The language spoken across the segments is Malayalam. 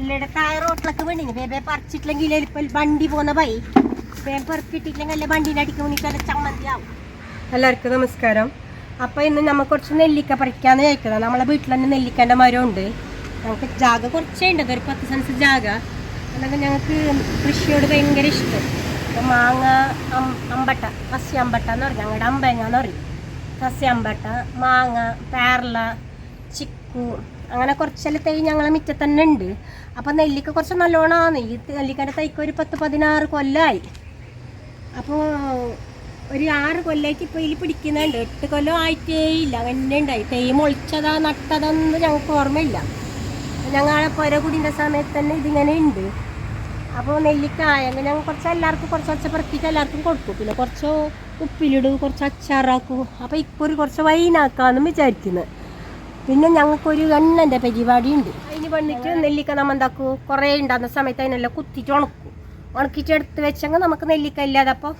എല്ലടെ താഴെ റോട്ടിലൊക്കെ വീണിന്. ബേബെ പറിച്ചിട്ടില്ലെങ്കിൽ ഇപ്പം വണ്ടി പോകുന്ന പൈ വേഗം പെറുക്കിട്ടില്ലെങ്കിൽ അല്ലെ വണ്ടീന്റെ അടിക്ക് വേണ്ടിയിട്ട് അത് ചമ്മന്തി ആവും എല്ലാവർക്കും നമസ്കാരം. അപ്പോൾ ഇന്ന് നമ്മൾ കുറച്ച് നെല്ലിക്ക പറിക്കാന്ന് ചോദിക്കുന്നത് നമ്മളെ വീട്ടിൽ തന്നെ നെല്ലിക്കേന്റെ മരമുണ്ട് ഞങ്ങൾക്ക് ജാഗ കുറച്ചേ ഉണ്ട്. ഒരു പത്ത് സെൻസ് ജാഗ. അല്ലെങ്കിൽ ഞങ്ങൾക്ക് കൃഷിയോട് ഭയങ്കര ഇഷ്ടം. മാങ്ങ അമ്പട്ട കസ്യ അമ്പട്ട എന്ന് പറയും. ഞങ്ങളുടെ അമ്പേങ്ങ എന്ന് പറയും. കസ്യ അമ്പട്ട മാങ്ങ പേർല ചിക്കു അങ്ങനെ കുറച്ചെല്ലാം തൈ ഞങ്ങളെ മുറ്റത്ത് തന്നെ ഉണ്ട്. അപ്പം നെല്ലിക്ക കുറച്ച് നല്ലോണമാണ് ഈ നെല്ലിക്കന്റെ തൈക്ക് ഒരു പത്ത് പതിനാറ് കൊല്ലമായി അപ്പോൾ ഒരു ആറ് കൊല്ലമായിട്ട് ഇപ്പോൾ ഇതിൽ പിടിക്കുന്നുണ്ട്. എട്ട് കൊല്ലം ആയിട്ടേ ഇല്ല. അങ്ങനെ ഉണ്ടായി. തൈ മുളിച്ചതാ നട്ടതെന്ന് ഞങ്ങൾക്ക് ഓർമ്മയില്ല. ഞങ്ങളെ പുരകുടിന്റെ സമയത്ത് തന്നെ ഇതിങ്ങനെ ഉണ്ട്. അപ്പോൾ നെല്ലിക്കായ അങ്ങനെ ഞങ്ങൾ കുറച്ച് എല്ലാവർക്കും കുറച്ച് കുറച്ച് പെറുക്കിയിട്ട് എല്ലാവർക്കും കൊടുക്കും. പിന്നെ കുറച്ച് ഉപ്പിലിടും കുറച്ച് അച്ചാറാക്കും. അപ്പോൾ ഇപ്പോൾ ഒരു കുറച്ച് വൈനാക്കാമെന്നും വിചാരിക്കുന്നത് പിന്നെ ഞങ്ങൾക്കൊരു പരിപാടി ഉണ്ട് അതിന് വന്നിട്ട് നെല്ലിക്ക നമ്മൾ എന്താക്കും? കുറേ ഉണ്ടാകുന്ന സമയത്ത് അതിനെല്ലാം കുത്തിട്ട് ഉണക്കും. ഉണക്കിയിട്ട് എടുത്ത് വെച്ചെങ്കിൽ നമുക്ക് നെല്ലിക്ക ഇല്ലാതെ അപ്പോൾ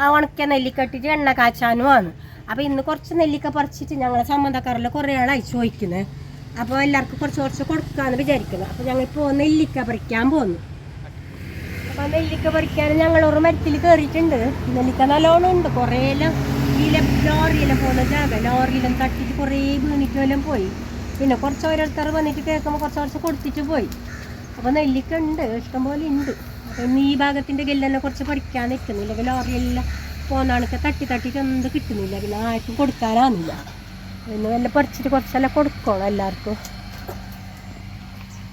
ആ ഉണക്കിയ നെല്ലിക്ക ഇട്ടിട്ട് എണ്ണ കാച്ചാനും ആണ്. അപ്പോൾ ഇന്ന് കുറച്ച് നെല്ലിക്ക പറിച്ചിട്ട് ഞങ്ങളെ സംബന്ധക്കാരെല്ലാം കുറേ ആളായി ചോദിക്കുന്നത് അപ്പോൾ എല്ലാവർക്കും കുറച്ച് കുറച്ച് കൊടുക്കാന്ന് വിചാരിക്കുന്നത് അപ്പോൾ ഞങ്ങളിപ്പോൾ നെല്ലിക്ക പറിക്കാൻ പോകുന്നു അപ്പോൾ നെല്ലിക്ക പറിക്കാൻ ഞങ്ങൾ ഒരു മരത്തിൽ കയറിയിട്ടുണ്ട് നെല്ലിക്ക നല്ലോണം ഉണ്ട്. കുറേ എല്ലാം ഈ ല- ലോറിയെല്ലാം പോകുന്ന ജാഗ ലോറിയെല്ലാം തട്ടിയിട്ട് കുറേ വീണിട്ട് എല്ലാം പോയി. പിന്നെ കുറച്ച് ഓരോരുത്തർ വന്നിട്ട് കേൾക്കുമ്പോൾ കുറച്ച് കുറച്ച് കൊടുത്തിട്ട് പോയി. അപ്പോൾ നെല്ലിക്ക ഉണ്ട് ഇഷ്ടംപോലെ ഉണ്ട്. അപ്പോൾ ഇന്ന് ഈ ഭാഗത്തിന്റെ ഗെല്ലെല്ലാം കുറച്ച് പഠിക്കാൻ നിൽക്കുന്നില്ല. ഇപ്പോൾ ലോറിയെല്ലാം പോകുന്നതാണൊക്കെ തട്ടി തട്ടിയിട്ട് ഒന്നും കിട്ടുന്നില്ല. പിന്നെ ആർക്കും കൊടുക്കാനാവുന്നില്ല. പിന്നെ വല്ല പറിച്ചിട്ട് കുറച്ചെല്ലാം കൊടുക്കണം എല്ലാവർക്കും.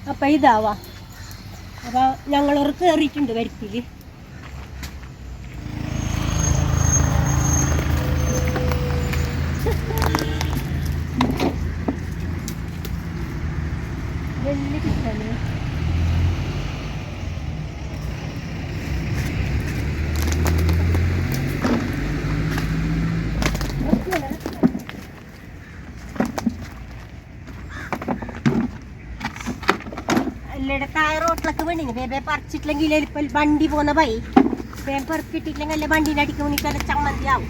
അപ്പം ഇതാവാ. അപ്പോൾ ഞങ്ങളൊരു കയറിയിട്ടുണ്ട് വരുത്തിൽ വലിയ അല്ലടെ താഴെ റോട്ടിലൊക്കെ വീണിന് ബേബെ പറിച്ചിട്ടില്ലെങ്കിൽ ഇപ്പം വണ്ടി പോകുന്ന വഴി വേഗം പറിച്ചിട്ടില്ലെങ്കിൽ വണ്ടീന്റെ അടിക്ക് ആവും.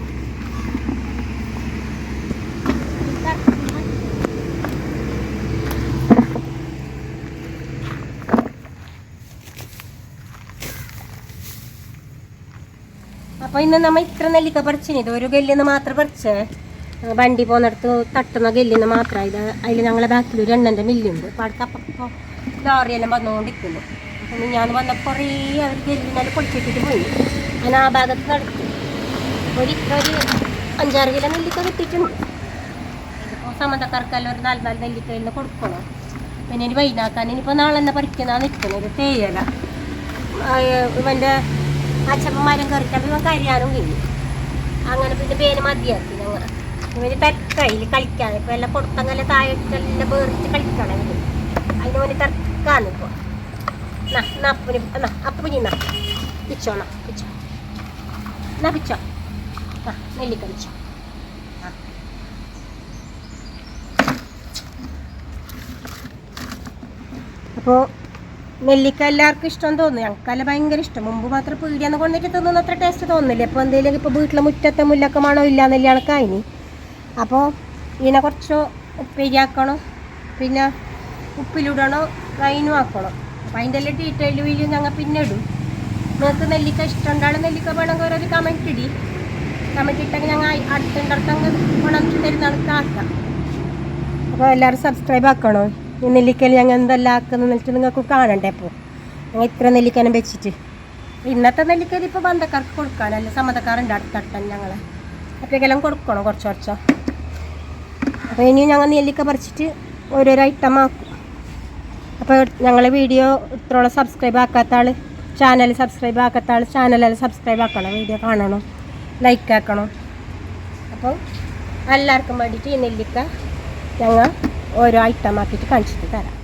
അപ്പൊ ഇന്ന് നമ്മ ഇത്ര നെല്ലിക്ക പറിച്ചിന്. ഇത് ഒരു ഗല്ലിന്ന് മാത്രം പറിച്ചേ. വണ്ടി പോകുന്നിടത്ത് തട്ടുന്ന ഗല്ലിന്ന് മാത്രം. ഇത് അതിൽ ഞങ്ങളെ ബാക്കിൽ ഒരു എണ്ണന്റെ മില്ലുണ്ട്. അപ്പോൾ അടുത്ത അപ്പോൾ ലോറിയെല്ലാം വന്നുകൊണ്ടിരിക്കുന്നു അപ്പം ഞാൻ വന്നപ്പോൾ കുറേ അവർ ഗല്ലിനാൽ പൊളിച്ചിട്ടിട്ട് പോയി. ഞാൻ ആ ഭാഗത്ത് നടക്കും ഒരു ഇത്ര ഒരു അഞ്ചാറ് കിലോ നെല്ലിക്ക കിട്ടിയിട്ടുണ്ട്. ഇതിപ്പോൾ സമ്മതക്കാർക്കെല്ലാം ഒരു നാല് നാല് നെല്ലിക്ക ഇന്ന് കൊടുക്കണം. പിന്നെ ഇനി വൈനാക്കാൻ ഇനിയിപ്പോൾ നാളെ തന്നെ പറിക്കുന്ന നിൽക്കുന്നത് തേയില. ഇവന്റെ അച്ഛന്മാരും ഇവൻ കരിയാനും കഴിഞ്ഞു. അങ്ങനെ പിന്നെ പേര് മതിയാക്കി ഞങ്ങൾ ഇവന് തെക്കായി കളിക്കാൻ ഇപ്പം എല്ലാം കൊടുത്തങ്ങനെ താഴെല്ലാം വേറിച്ച് കളിക്കണം ഇവർ. അതിന് വേണ്ടി തെക്കാന്ന് ഇപ്പോൾ അപ്പുനി അപ്പന് പിച്ചോണം പിച്ചോ. എന്നാ പിച്ചോ. ആ നെല്ലിക്ക അപ്പോൾ നെല്ലിക്ക എല്ലാവർക്കും ഇഷ്ടം തോന്നുന്നു. ഞങ്ങൾക്കല്ല ഭയങ്കര ഇഷ്ടം. മുമ്പ് മാത്രം പീടിയെന്ന് കൊണ്ടിട്ട് തിന്നുന്ന അത്ര ടേസ്റ്റ് തോന്നുന്നില്ല ഇപ്പോൾ എന്തെങ്കിലും ഇപ്പോൾ വീട്ടിലെ മുറ്റത്തെ മുല്ലൊക്കെ മണോ ഇല്ല നെല്ലിയാണൊക്കെ അതിന് അപ്പോൾ ഇതിനെ കുറച്ച് ഉപ്പേരിയാക്കണം പിന്നെ ഉപ്പിലിടണോ കൈനും ആക്കണം. അപ്പോൾ അതിന്റെ എല്ലാം ഡീറ്റെയിൽ വീലും ഞങ്ങൾ പിന്നെ ഇടും. നിങ്ങൾക്ക് നെല്ലിക്ക ഇഷ്ടമുണ്ടാണ് നെല്ലിക്ക വേണമെങ്കിൽ ഒരു കമന്റ് ഇടി. കമന്റ് ഇട്ടെങ്കിൽ ഞങ്ങൾ അടുത്തുണ്ടടുത്തങ്ങ് ഉണർത്തി തരുന്നതാണ് കാക്കാം അപ്പോൾ എല്ലാവരും സബ്സ്ക്രൈബ് ആക്കണോ? ഈ നെല്ലിക്കയിൽ ഞങ്ങൾ എന്തെല്ലാം ആക്കുന്നു എന്നിട്ട് നിങ്ങൾക്ക് കാണണ്ടേ ഇപ്പോൾ ഞങ്ങൾ ഇത്ര നെല്ലിക്കനം വെച്ചിട്ട്. ഇന്നത്തെ നെല്ലിക്കയിൽ ഇപ്പോൾ ബന്ധക്കാർക്ക് കൊടുക്കാനല്ല? സമ്മതക്കാരുണ്ട് അടുത്തട്ടൻ ഞങ്ങളെ. അപ്പോഴേക്കെല്ലാം കൊടുക്കണം കുറച്ച് കുറച്ചോ? അപ്പോൾ ഇനി ഞങ്ങൾ നെല്ലിക്ക പറിച്ചിട്ട് ഓരോരോ ഐറ്റം ആക്കും. അപ്പോൾ ഞങ്ങളെ വീഡിയോ ഇത്രോളം സബ്സ്ക്രൈബ് ആക്കാത്ത ആൾ ചാനൽ സബ്സ്ക്രൈബ് ആക്കാത്ത ആൾ ചാനലെല്ലാം സബ്സ്ക്രൈബ് ആക്കണം. വീഡിയോ കാണണം ലൈക്ക് ആക്കണം. അപ്പോൾ എല്ലാവർക്കും വേണ്ടിയിട്ട് ഈ നെല്ലിക്ക ഞങ്ങൾ ഓരോ ഐറ്റം ആക്കിയിട്ട് കാണിച്ചിട്ട് തരാം.